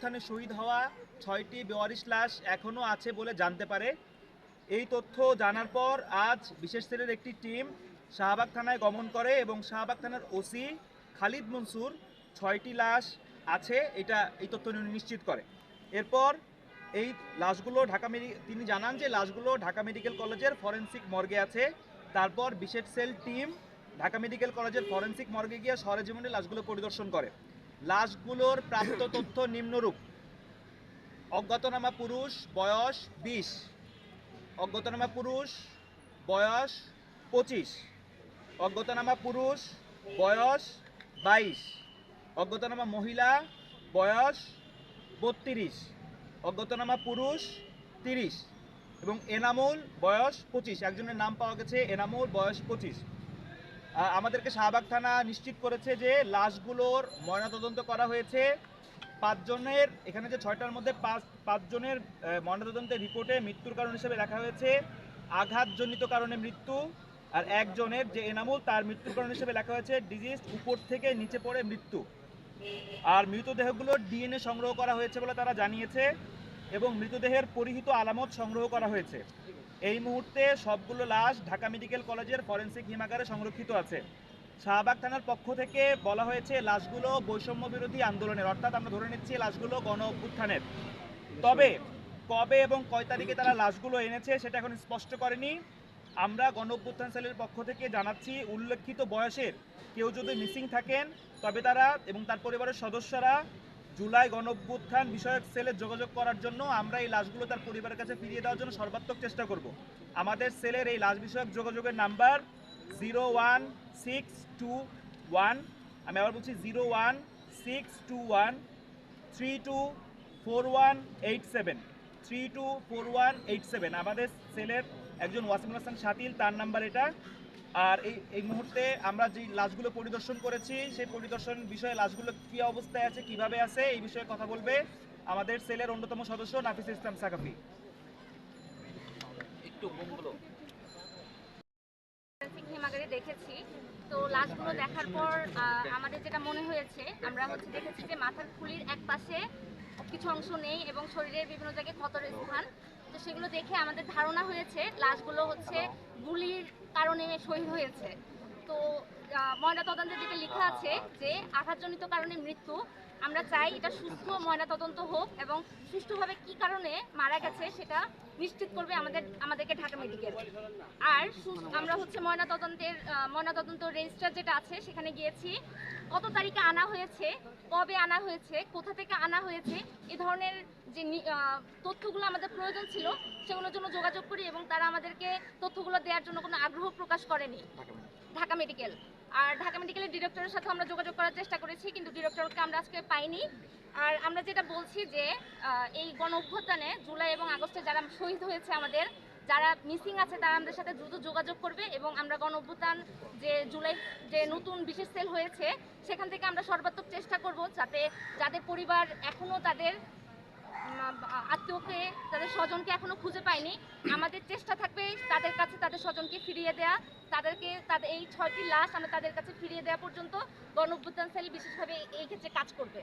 অভ্যুত্থানে শহীদ হওয়া ছয়টি বেওয়ারিশ লাশ এখনও আছে বলে জানতে পারে। এই তথ্য জানার পর আজ বিশেষ সেলের একটি টিম শাহবাগ থানায় গমন করে এবং শাহবাগ থানার ওসি খালিদ মনসুর ছয়টি লাশ আছে, এটা এই তথ্য নিশ্চিত করে। এরপর এই লাশগুলো ঢাকা মেডি, তিনি জানান যে লাশগুলো ঢাকা মেডিকেল কলেজের ফরেন্সিক মর্গে আছে। তারপর বিশেষ সেল টিম ঢাকা মেডিকেল কলেজের ফরেন্সিক মর্গে গিয়ে সরেজমিনে লাশগুলো পরিদর্শন করে। লাশগুলোর প্রাপ্ত তথ্য নিম্নরূপ। অজ্ঞাতনামা পুরুষ, বয়স বিশ। অজ্ঞাতনামা পুরুষ, বয়স পঁচিশ। অজ্ঞাতনামা পুরুষ, বয়স বাইশ। অজ্ঞাতনামা মহিলা, বয়স বত্রিশ। অজ্ঞাতনামা পুরুষ, তিরিশ। এবং এনামুল, বয়স পঁচিশ। একজনের নাম পাওয়া গেছে এনামুল, বয়স পঁচিশ। আমাদেরকে শাহবাগ থানা নিশ্চিত করেছে যে লাশগুলোর ময়নাতদন্ত করা হয়েছে। পাঁচজনের, এখানে যে ছয়টার মধ্যে পাঁচ, পাঁচজনের ময়নাতদন্তের রিপোর্টে মৃত্যুর কারণ হিসেবে লেখা হয়েছে। আঘাতজনিত কারণে মৃত্যু, আর একজনের যে এনামুল, তার মৃত্যুর কারণ হিসেবে লেখা হয়েছে। ডিজিজ উপর থেকে নিচে পড়ে মৃত্যু। আর মৃতদেহগুলোর ডিএনএ সংগ্রহ করা হয়েছে বলে তারা জানিয়েছে, এবং মৃতদেহের পরিহিত আলামত সংগ্রহ করা হয়েছে। এই মুহূর্তে সবগুলো লাশ ঢাকা মেডিকেল কলেজের ফরেনসিক হিমাগারে সংরক্ষিত আছে। শাহবাগ থানার পক্ষ থেকে বলা হয়েছে, লাশগুলো বৈষম্য বিরোধী আন্দোলনের, অর্থাৎ আমরা ধরে নিচ্ছি লাশগুলো গণ অভ্যুত্থানের। তবে কবে এবং কয় তারিখে তারা লাশগুলো এনেছে সেটা এখন স্পষ্ট করেনি। আমরা গণ অভ্যুত্থান সেলের পক্ষ থেকে জানাচ্ছি, উল্লেখিত বয়সের কেউ যদি মিসিং থাকেন, তবে তারা এবং তার পরিবারের সদস্যরা জুলাই গণ অভ্যুত্থান বিষয়ক সেলে যোগাযোগ করার জন্য আমরা এই লাশগুলো তার পরিবারের কাছে ফিরিয়ে দেওয়ার জন্য সর্বাত্মক চেষ্টা করব। আমাদের সেলের এই লাশ বিষয়ক যোগাযোগের number zero one six two one, আমি আবার বলছি zero one six two one, three two four one eight seven, three two four one eight seven. আমাদের সেলের একজন ওয়াসিমুল হাসান শাতিল, তার নাম্বার এটা। আর এই এই মুহূর্তে আমরা যে লাশগুলো পরিদর্শন করেছি সেই পরিদর্শন বিষয়ে লাশগুলো কী অবস্থায় আছে কীভাবে আছে এই বিষয়ে কথা বলবে আমাদের সেলের অন্যতম সদস্য নাফিস ইসলাম সাকাফি। একটু হিমাগারে দেখেছি। তো লাশগুলো দেখার পর আহ, আমাদের যেটা মনে হয়েছে আমরা হচ্ছে দেখেছি যে মাথার খুলির এক পাশে কিছু অংশ নেই এবং শরীরের বিভিন্ন জায়গায় ক্ষতর স্থান। তো সেগুলো দেখে আমাদের ধারণা হয়েছে লাশগুলো হচ্ছে গুলির কারণে শহীদ হয়েছে। তো ময়না তদন্তের দিকে লেখা আছে যে আঘাতজনিত কারণে মৃত্যু আমরা চাই এটা সুস্থ ময়নাতদন্ত হোক এবং সুষ্ঠুভাবে কি কারণে মারা গেছে সেটা নিশ্চিত করবে আমাদের আমাদেরকে ঢাকা মেডিকেল। আর আমরা হচ্ছে ময়নাতদন্তের ময়নাতদন্ত রেজিস্টার যেটা আছে সেখানে গিয়েছি। কত তারিখে আনা হয়েছে কবে আনা হয়েছে কোথা থেকে আনা হয়েছে এ ধরনের যে তথ্যগুলো আমাদের প্রয়োজন ছিল সেগুলোর জন্য যোগাযোগ করি এবং তারা আমাদেরকে তথ্যগুলো দেওয়ার জন্য কোনো আগ্রহ প্রকাশ করেনি। ঢাকা মেডিকেল। আর ঢাকা মেডিকেলের ডিরেক্টরের সাথে আমরা যোগাযোগ করার চেষ্টা করেছি, কিন্তু ডিরেক্টরকে আমরা আজকে পাইনি। আর আমরা যেটা বলছি যে এই গণ অভ্যুত্থানে জুলাই এবং আগস্টে যারা শহীদ হয়েছে আমাদের, যারা মিসিং আছে তারা আমাদের সাথে দ্রুত যোগাযোগ করবে এবং আমরা গণ অভ্যুত্থান যে জুলাই, যে নতুন বিশেষ সেল হয়েছে, সেখান থেকে আমরা সর্বাত্মক চেষ্টা করব যাতে যাদের পরিবার এখনও তাদের আত্মীয়কে তাদের স্বজনকে এখনও খুঁজে পায়নি আমাদের চেষ্টা থাকবে তাদের কাছে তাদের স্বজনকে ফিরিয়ে দেয়া। তাদেরকে তাদের এই ছয়টি লাশ আমরা তাদের কাছে ফিরিয়ে দেওয়া পর্যন্ত গণ অভ্যুত্থান সেল বিশেষভাবে এই ক্ষেত্রে কাজ করবে।